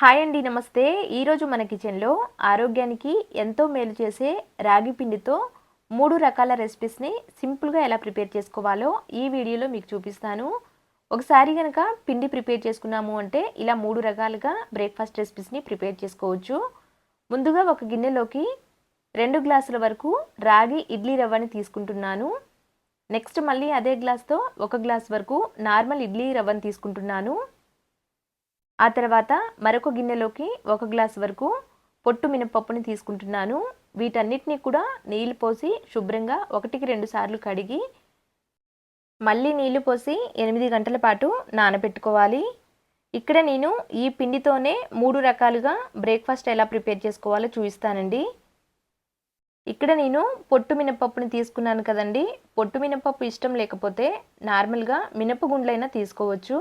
Hi అండి నమస్తే. ఈరోజు మన కిచెన్లో ఆరోగ్యానికి ఎంతో మేలు చేసే రాగి పిండితో మూడు రకాల రెసిపీస్ని సింపుల్గా ఎలా ప్రిపేర్ చేసుకోవాలో ఈ వీడియోలో మీకు చూపిస్తాను. ఒకసారి కనుక పిండి ప్రిపేర్ చేసుకున్నాము అంటే ఇలా మూడు రకాలుగా బ్రేక్ఫాస్ట్ రెసిపీస్ని ప్రిపేర్ చేసుకోవచ్చు. ముందుగా ఒక గిన్నెలోకి రెండు గ్లాసుల వరకు రాగి ఇడ్లీ రవ్వని తీసుకుంటున్నాను. నెక్స్ట్ మళ్ళీ అదే గ్లాస్తో ఒక గ్లాస్ వరకు నార్మల్ ఇడ్లీ రవ్వని తీసుకుంటున్నాను. ఆ తర్వాత మరొక గిన్నెలోకి ఒక గ్లాస్ వరకు పొట్టు మినపప్పుని తీసుకుంటున్నాను. వీటన్నిటినీ కూడా నీళ్ళు పోసి శుభ్రంగా ఒకటికి రెండు సార్లు కడిగి మళ్ళీ నీళ్ళు పోసి ఎనిమిది గంటల పాటు నానబెట్టుకోవాలి. ఇక్కడ నేను ఈ పిండితోనే మూడు రకాలుగా బ్రేక్ఫాస్ట్ ఎలా ప్రిపేర్ చేసుకోవాలో చూపిస్తానండి. ఇక్కడ నేను పొట్టు మినపప్పుని తీసుకున్నాను కదండి. పొట్టు మినపప్పు ఇష్టం లేకపోతే నార్మల్గా మినపగుండ్లైనా తీసుకోవచ్చు.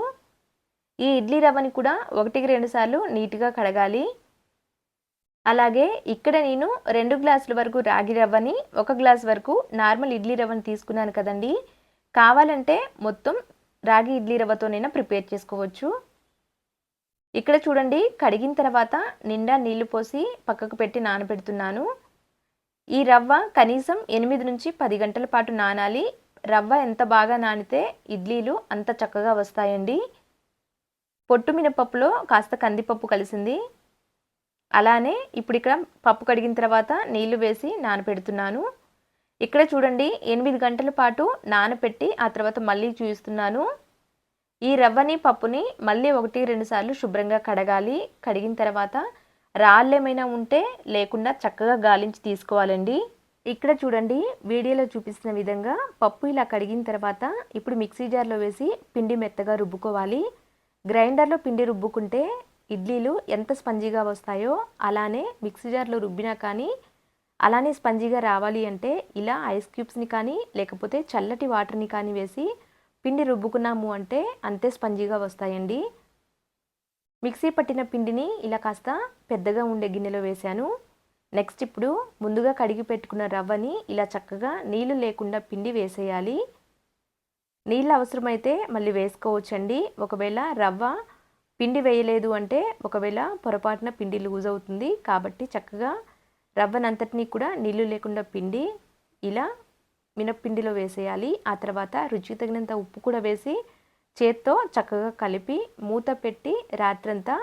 ఈ ఇడ్లీ రవ్వని కూడా ఒకటికి రెండు సార్లు నీట్గా కడగాలి. అలాగే ఇక్కడ నేను రెండు గ్లాసుల వరకు రాగి రవ్వని ఒక గ్లాస్ వరకు నార్మల్ ఇడ్లీ రవ్వని తీసుకున్నాను కదండి. కావాలంటే మొత్తం రాగి ఇడ్లీ రవ్వతోనైనా ప్రిపేర్ చేసుకోవచ్చు. ఇక్కడ చూడండి కడిగిన తర్వాత నిండా నీళ్ళు పోసి పక్కకు పెట్టి నానబెడుతున్నాను. ఈ రవ్వ కనీసం ఎనిమిది నుంచి పది గంటల పాటు నానాలి. రవ్వ ఎంత బాగా నానితే ఇడ్లీలు అంత చక్కగా వస్తాయండి. పొట్టు మినపప్పులో కాస్త కందిపప్పు కలిసింది. అలానే ఇప్పుడు ఇక్కడ పప్పు కడిగిన తర్వాత నీళ్ళు వేసి నానపెడుతున్నాను. ఇక్కడ చూడండి ఎనిమిది గంటల పాటు నానపెట్టి ఆ తర్వాత మళ్ళీ చూపిస్తున్నాను ఈ రవ్వని పప్పుని మళ్ళీ ఒకటి రెండు సార్లు శుభ్రంగా కడగాలి. కడిగిన తర్వాత రాళ్ళు ఏమైనా ఉంటే లేకుండా చక్కగా గాలించి తీసుకోవాలండి. ఇక్కడ చూడండి వీడియోలో చూపిస్తున్న విధంగా పప్పు ఇలా కడిగిన తర్వాత ఇప్పుడు మిక్సీ జార్లో వేసి పిండి మెత్తగా రుబ్బుకోవాలి. గ్రైండర్లో పిండి రుబ్బుకుంటే ఇడ్లీలు ఎంత స్పంజీగా వస్తాయో అలానే మిక్సీ జార్లో రుబ్బినా కానీ అలానే స్పంజీగా రావాలి అంటే ఇలా ఐస్ క్యూబ్స్ని కానీ లేకపోతే చల్లటి వాటర్ని కానీ వేసి పిండి రుబ్బుకున్నాము అంటే అంతే స్పంజీగా వస్తాయండి. మిక్సీ పట్టిన పిండిని ఇలా కాస్త పెద్దగా ఉండే గిన్నెలో వేశాను. నెక్స్ట్ ఇప్పుడు ముందుగా కడిగి పెట్టుకున్న రవ్వని ఇలా చక్కగా నీళ్ళు లేకుండా పిండి వేసేయాలి. నీళ్ళు అవసరమైతే మళ్ళీ వేసుకోవచ్చండి. ఒకవేళ రవ్వ పిండి వేయలేదు అంటే ఒకవేళ పొరపాటున పిండి లూజ్ అవుతుంది. కాబట్టి చక్కగా రవ్వనంతటినీ కూడా నీళ్ళు లేకుండా పిండి ఇలా మినప్పిండిలో వేసేయాలి. ఆ తర్వాత రుచికి తగినంత ఉప్పు కూడా వేసి చేత్తో చక్కగా కలిపి మూత పెట్టి రాత్రంతా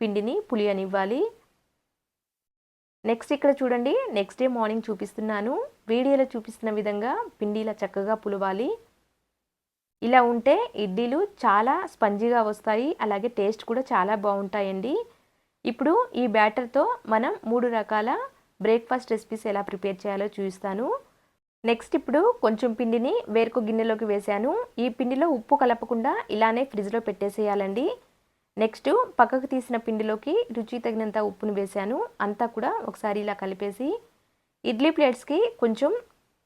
పిండిని పులియనివ్వాలి. నెక్స్ట్ ఇక్కడ చూడండి. నెక్స్ట్ డే మార్నింగ్ చూపిస్తున్నాను. వీడియోలో చూపిస్తున్న విధంగా పిండి ఇలా చక్కగా పులవాలి. ఇలా ఉంటే ఇడ్లీలు చాలా స్పంజీగా వస్తాయి అలాగే టేస్ట్ కూడా చాలా బాగుంటాయండి. ఇప్పుడు ఈ బ్యాటర్తో మనం మూడు రకాల బ్రేక్ఫాస్ట్ రెసిపీస్ ఎలా ప్రిపేర్ చేయాలో చూపిస్తాను. నెక్స్ట్ ఇప్పుడు కొంచెం పిండిని వేరొక గిన్నెలోకి వేసాను. ఈ పిండిలో ఉప్పు కలపకుండా ఇలానే ఫ్రిడ్జ్లో పెట్టేసేయాలండి. నెక్స్ట్ పక్కకు తీసిన పిండిలోకి రుచి తగినంత ఉప్పును వేసాను. అంతా కూడా ఒకసారి ఇలా కలిపేసి ఇడ్లీ ప్లేట్స్కి కొంచెం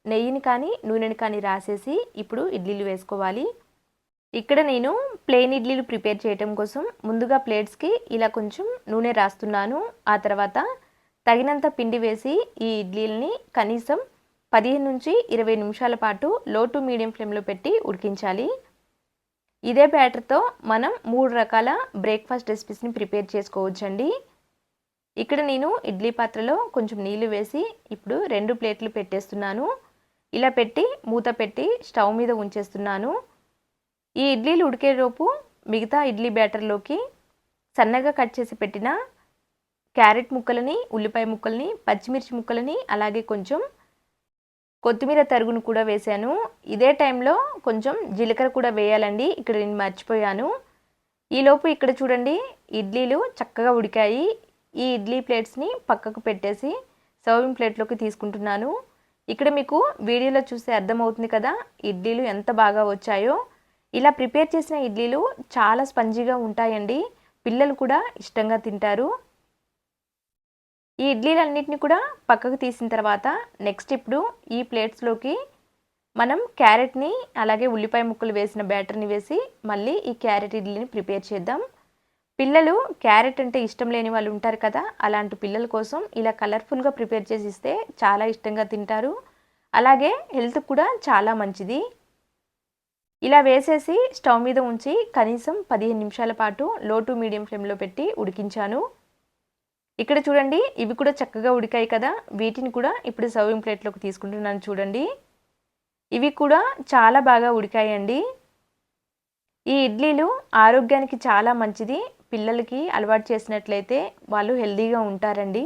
నెయ్యిని కానీ నూనెని కానీ రాసేసి ఇప్పుడు ఇడ్లీలు వేసుకోవాలి. ఇక్కడ నేను ప్లెయిన్ ఇడ్లీలు ప్రిపేర్ చేయటం కోసం ముందుగా ప్లేట్స్కి ఇలా కొంచెం నూనె రాస్తున్నాను. ఆ తర్వాత తగినంత పిండి వేసి ఈ ఇడ్లీలని కనీసం పదిహేను నుంచి ఇరవై నిమిషాల పాటు లో టు మీడియం ఫ్లేమ్లో పెట్టి ఉడికించాలి. ఇదే బ్యాటర్తో మనం మూడు రకాల బ్రేక్ఫాస్ట్ రెసిపీస్ని ప్రిపేర్ చేసుకోవచ్చండి. ఇక్కడ నేను ఇడ్లీ పాత్రలో కొంచెం నీళ్ళు వేసి ఇప్పుడు రెండు ప్లేట్లు పెట్టేస్తున్నాను. ఇలా పెట్టి మూత పెట్టి స్టవ్ మీద ఉంచేస్తున్నాను. ఈ ఇడ్లీలు ఉడికేలోపు మిగతా ఇడ్లీ బ్యాటర్లోకి సన్నగా కట్ చేసి పెట్టిన క్యారెట్ ముక్కలని ఉల్లిపాయ ముక్కల్ని పచ్చిమిర్చి ముక్కలని అలాగే కొంచెం కొత్తిమీర తరుగును కూడా వేశాను ఇదే టైంలో కొంచెం జీలకర్ర కూడా వేయాలండి. ఇక్కడ నేను మర్చిపోయాను. ఈలోపు ఇక్కడ చూడండి ఇడ్లీలు చక్కగా ఉడికాయి. ఈ ఇడ్లీ ప్లేట్స్ని పక్కకు పెట్టేసి సర్వింగ్ ప్లేట్లోకి తీసుకుంటున్నాను. ఇక్కడ మీకు వీడియోలో చూస్తే అర్థమవుతుంది కదా ఇడ్లీలు ఎంత బాగా వచ్చాయో. ఇలా ప్రిపేర్ చేసిన ఇడ్లీలు చాలా స్పంజీగా ఉంటాయండి. పిల్లలు కూడా ఇష్టంగా తింటారు. ఈ ఇడ్లీలన్నింటినీ కూడా పక్కకు తీసిన తర్వాత నెక్స్ట్ ఇప్పుడు ఈ ప్లేట్స్లోకి మనం క్యారెట్ని అలాగే ఉల్లిపాయ ముక్కలు వేసిన బ్యాటర్ని వేసి మళ్ళీ ఈ క్యారెట్ ఇడ్లీని ప్రిపేర్ చేద్దాం. పిల్లలు క్యారెట్ అంటే ఇష్టం లేని వాళ్ళు ఉంటారు కదా అలాంటి పిల్లల కోసం ఇలా కలర్ఫుల్గా ప్రిపేర్ చేసి ఇస్తే చాలా ఇష్టంగా తింటారు. అలాగే హెల్త్ కూడా చాలా మంచిది. ఇలా వేసేసి స్టవ్ మీద ఉంచి కనీసం పదిహేను నిమిషాల పాటు లో టు మీడియం ఫ్లేమ్లో పెట్టి ఉడికించాను. ఇక్కడ చూడండి ఇవి కూడా చక్కగా ఉడికాయి కదా వీటిని కూడా ఇప్పుడు సర్వింగ్ ప్లేట్లోకి తీసుకుంటున్నాను చూడండి. ఇవి కూడా చాలా బాగా ఉడికాయండి. ఈ ఇడ్లీలు ఆరోగ్యానికి చాలా మంచిది. పిల్లలకి అలవాటు చేసినట్లయితే వాళ్ళు హెల్దీగా ఉంటారండి.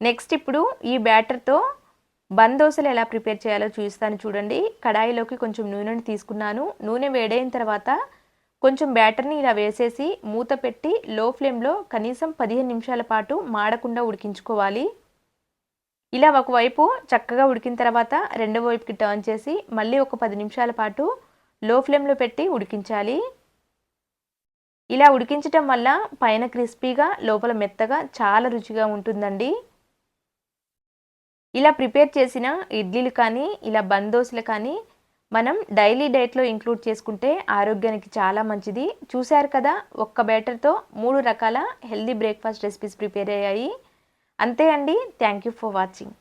నెక్స్ట్ ఇప్పుడు ఈ బ్యాటర్తో బంద్ దోశలు ఎలా ప్రిపేర్ చేయాలో చూస్తాను చూడండి. కడాయిలోకి కొంచెం నూనెని తీసుకున్నాను. నూనె వేడైన తర్వాత కొంచెం బ్యాటర్ని ఇలా వేసేసి మూత పెట్టి లో ఫ్లేమ్లో కనీసం పదిహేను నిమిషాల పాటు మాడకుండా ఉడికించుకోవాలి. ఇలా ఒకవైపు చక్కగా ఉడికిన తర్వాత రెండో వైపుకి టర్న్ చేసి మళ్ళీ ఒక పది నిమిషాల పాటు లో ఫ్లేమ్లో పెట్టి ఉడికించాలి. ఇలా ఉడికించటం వల్ల పైన క్రిస్పీగా లోపల మెత్తగా చాలా రుచిగా ఉంటుందండి. ఇలా ప్రిపేర్ చేసిన ఇడ్లీలు కానీ ఇలా బందోసులు కానీ మనం డైలీ డైట్లో ఇంక్లూడ్ చేసుకుంటే ఆరోగ్యానికి చాలా మంచిది. చూశారు కదా ఒక్క బ్యాటర్తో మూడు రకాల హెల్దీ బ్రేక్ఫాస్ట్ రెసిపీస్ ప్రిపేర్ అయ్యాయి. అంతే అండి. Thank you for watching.